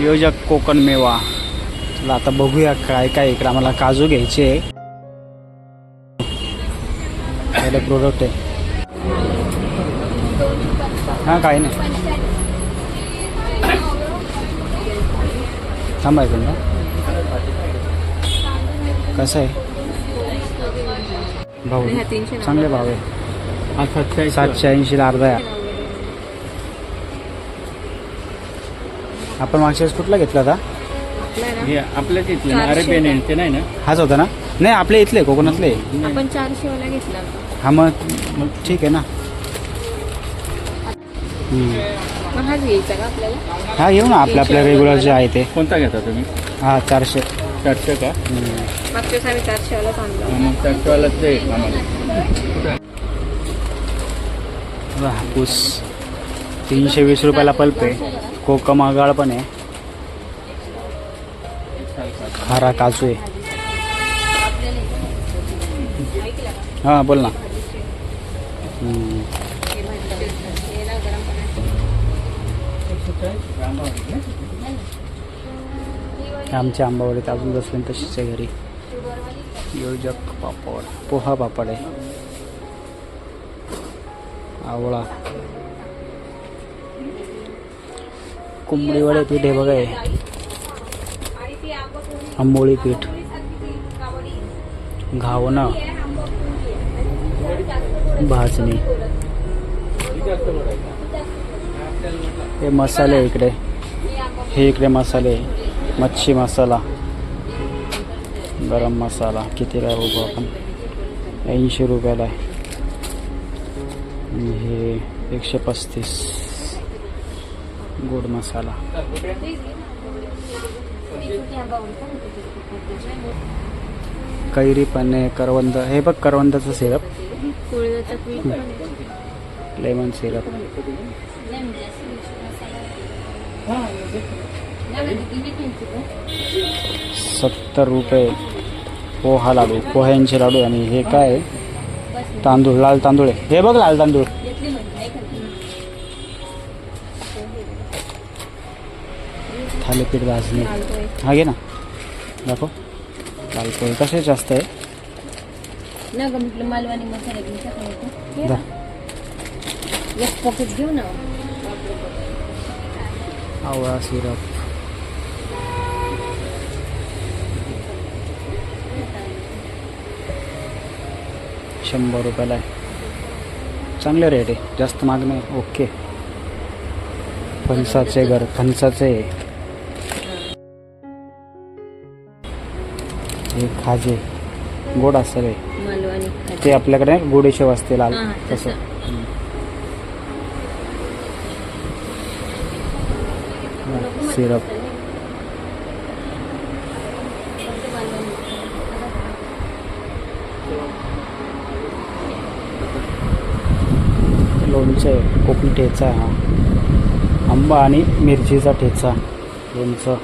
योजक कोकण मेवा. चला आता बघूया काय काय इकडे आम्हाला काजू घ्यायचे. आहे प्रोडक्ट आहे. हां काय नाही. थांबायचं ना कसं आहे? भाऊ. चांगले भाव आहे. सातशे सातशे ऐंशीला अर्धा आहे. आपण मागच्या वेळेस कुठला घेतला होता? हे आपल्याच इथले ना चारशे अरेबियन ते नाही ना? हाच होता ना? नाही आपले इथले कोकणातले. आपण चारशे वाला घेतला होता. हा मग मग ठीक आहे ना. हम्म. मग हाच घ्यायचा का आपल्याला? हा घेऊ ना आपल्या आपल्या रेग्युलर जे आहे ते. कोणता घेता तुम्ही? हा चारशे. चारशे का. मागच्या वेळेस आम्ही चारशे वाला आणला हा, मग चारशेवालाच दे आम्हाला. बघा, हापूस. तीनशे वीस रुपयाला पल्प आहे. कोकम आगाळ पण आहे. खारा काजू आहे. हां बोल ना. आमच्या आंबावडीत अजून बसले तशीच आहे घरी. योजक पापड पोहा पापड आहे. आवळा. कुंबडीवडे पीठ हे बघा हे. आंबोळी पीठ. घावना भाजणी. हे मसाले इकडे. हे इकडे मसाले मच्छी मसाला. गरम मसाला. कितीला आहे बघू आपण. ऐंशी रुपयाला आहे. हे एकशे पस्तीस. गोड मसाला. कैरी पण आहे करवंद. हे बघ करवंदाचं सिरप लेमन सिरप सत्तर रुपये पोहा लाडू पोह्यांचे लाडू आणि हे काय? तांदूळ लाल तांदूळ आहे. हे बघ लाल तांदूळ. थालीपीठ भाजणी. हा घे ना. दाखव. लाल पोहे कसे जास्त आहे. ना गं म्हटलं मालवानी मसाला घेऊन टाकायचा. दा एक पॉकेट घेऊ ना. आवळा सिरप शंभर रुपयाला आहे. चांगले रेट आहे. जास्त माग नाही ओके फणसाचे घर फणसाचे हे खाजे. गोड हे. मालवानी ते आपल्याकडे गोडेशेव असते लाल. तसं. सिरप. लोणचं आहे. कोकणी ठेचा आहे हा. आंबा आणि मिरचीचा ठेचा. लोणचं.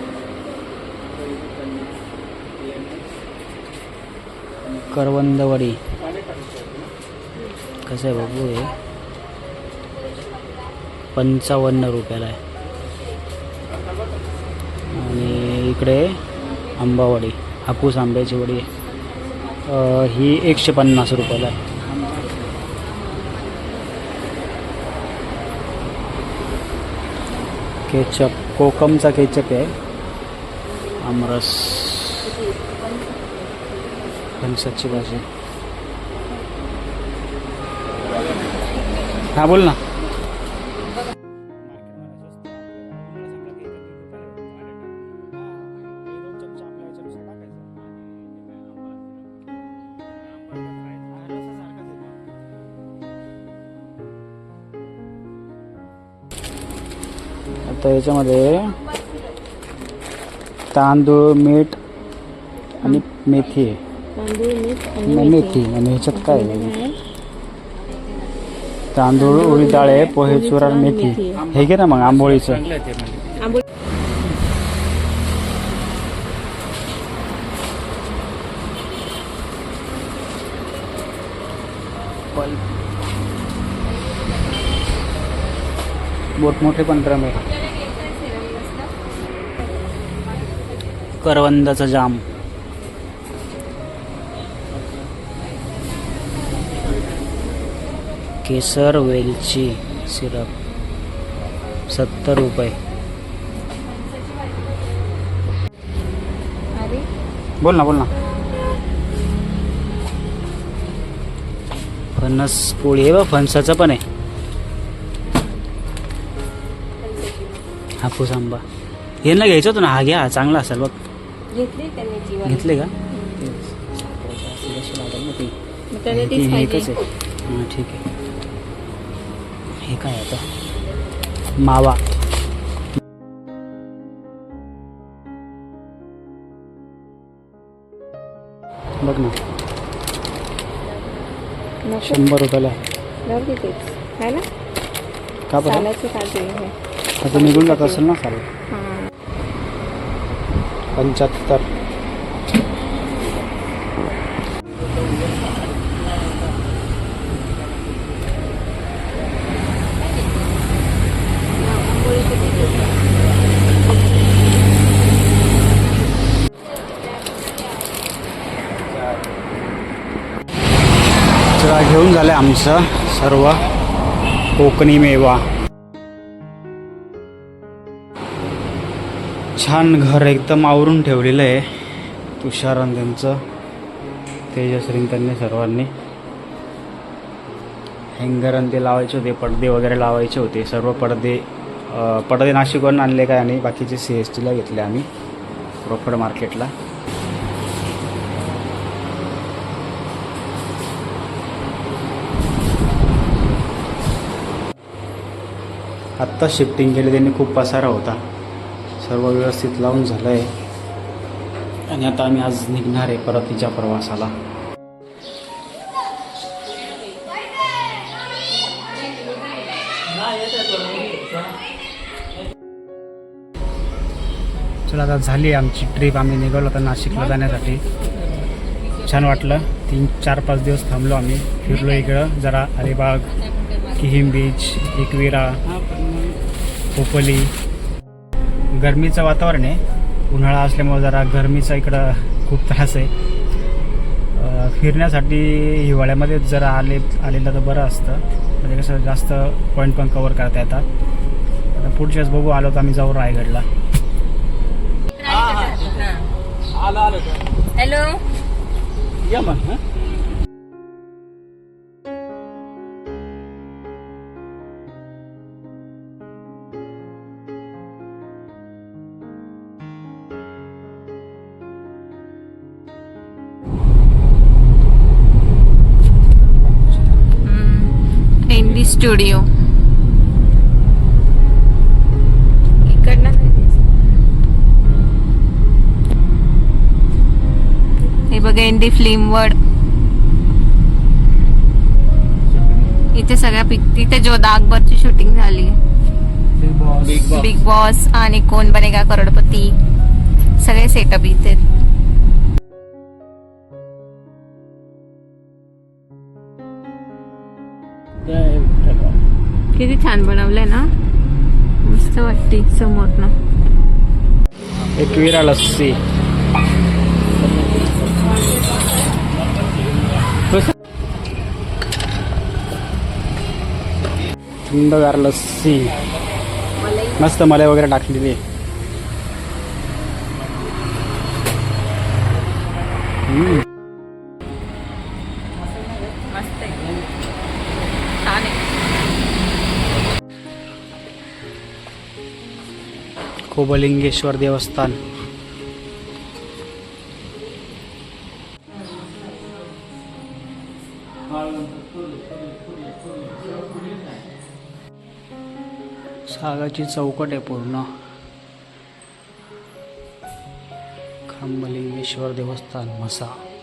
करवंदवडी. कसं आहे बघू हे? पंचावन्न रुपयाला आहे. आणि इकडे आंबावडी हापूस आंब्याची वडी आहे. ही एकशे पन्नास रुपयाला आहे. केचप कोकमचा केचप आहे. आमरस. फणसाची भाजी हा बोल ना. आता याच्यामध्ये तांदूळ मीठ आणि मेथी आहे. तांदूळ मीठ मेथी आणि ह्याच्यात काय आहे? तांदूळ उडीद डाळ आहे पोहे चुरा मेथी. हे घे ना मग आंबोळीचं. चांगलं आहे ते म्हणजे. आंबोळी. मोठमोठे पण ड्रम आहे. करवंदाचा जाम. केसर वेलची सिरप. सत्तर रुपये. बोल ना बोल ना. फणस पोळी आहे बा फणसाचं पण आहे. हापूस आंबा. हे ना घ्यायचं होतं ना? हा घ्या हा चांगला असेल बघ. घेतली का? एकच आहे. हां काय आता? मावा. बघ ना. शंभर रुपयाला आहे. ना? का बरं? आता निघून जात असेल ना चालेल पंच्याहत्तर चला घेऊन झालं आमचं सर्व कोकणी मेवा छान घर एकदम आवरून ठेवलेलं आहे. तुषारान त्यांचं तेजश्रीन त्यांनी सर्वांनी. हँगर आणि ते लावायचे होते पडदे वगैरे लावायचे होते. सर्व पडदे पडदे नाशिकवरून आणले काय आणि बाकीचे सी एस टीला घेतले आम्ही. रोकड मार्केटला आत्ता शिफ्टिंग केली त्यांनी खूप पसारा होता. सर्व व्यवस्थित लावून झालं आहे आणि आता आम्ही आज निघणार आहे परतीच्या प्रवासाला. चला आता झाली आमची ट्रिप आम्ही निघालो आता नाशिकला जाण्यासाठी. छान वाटलं. तीन चार पाच दिवस थांबलो आम्ही. फिरलो इकडं. जरा अलिबाग. किहिम बीच एकविरा खोपोली. गरमीचं वातावरण आहे. उन्हाळा असल्यामुळे जरा गरमीचा इकडं खूप त्रास आहे. फिरण्यासाठी हिवाळ्यामध्ये जरा आले आलेलं तर बरं असतं. म्हणजे कसं जास्त पॉईंट पण कवर करता येतात. आता पुढच्या वेळेस बघू आलो तर आम्ही जाऊ रायगडला. Hello studio. हे बघा एन डी फिल्म वर्ड इथे सगळ्या पिक तिथे जो अकबरची शूटिंग झाली. बिग बॉस बिग बॉस आणि कोण बनेगा करोडपती. सगळे सेटअप इथे. किती छान बनवलंय ना? मस्त वाटते समोर ना. एकविरा लस्सी थंडगार लस्सी मस्त मलाई वगैरे टाकलेली. मस्त खोबलिंगेश्वर देवस्थान. सागाची चौकट आहे पूर्ण. खांबलिंगेश्वर देवस्थान म्हसा.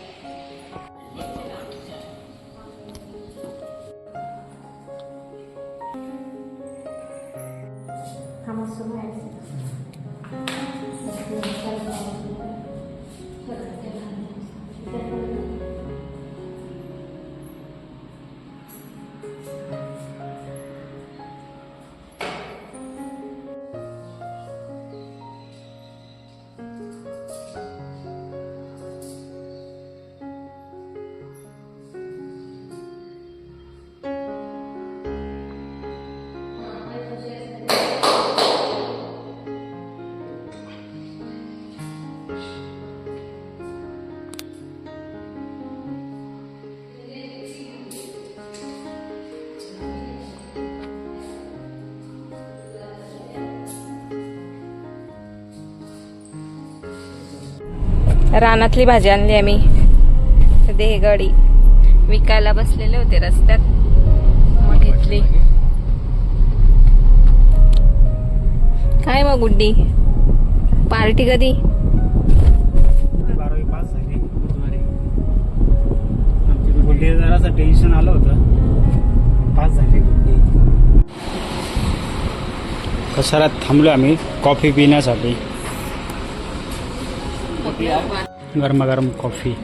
रानातली भाजी आणली आम्ही. देहगडी. विकायला बसलेले होते रस्त्यात. मग घेतली. काय मग गुड्डी? पार्टी कधी? बारावी पास झाली. बुधवारी आमची गुड्डी जरासं टेन्शन आलं होतं. पास झाली गुड्डी. कसारात थांबलो आम्ही? कॉफी पिण्यासाठी. गरमागरम कॉफी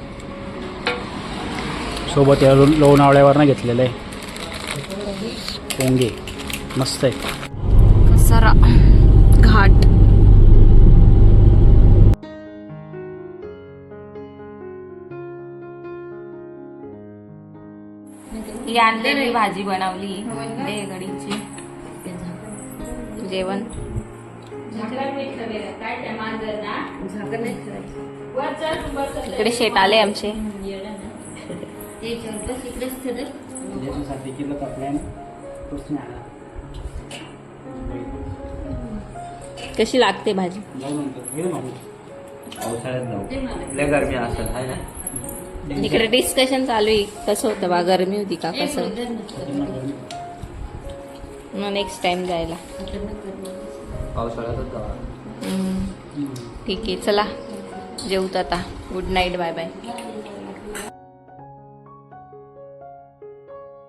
सोबत या लोणावळ्यावरनं घेतलेलं आहे. पोंगे. मस्त आहे. कसारा. घाट. आणलेली भाजी बनवली. देहगडीची जेवण. इकडे शेट आले आमचे. कशी लागते भाजी? इकडे डिस्कशन चालू आहे. कसं होतं बा? गरमी होती का? कसं? नेक्स्ट टाइम जायला. पावसाळ्यातच जाऊ ठीक आहे चला. जेवतो आता. Good night bye bye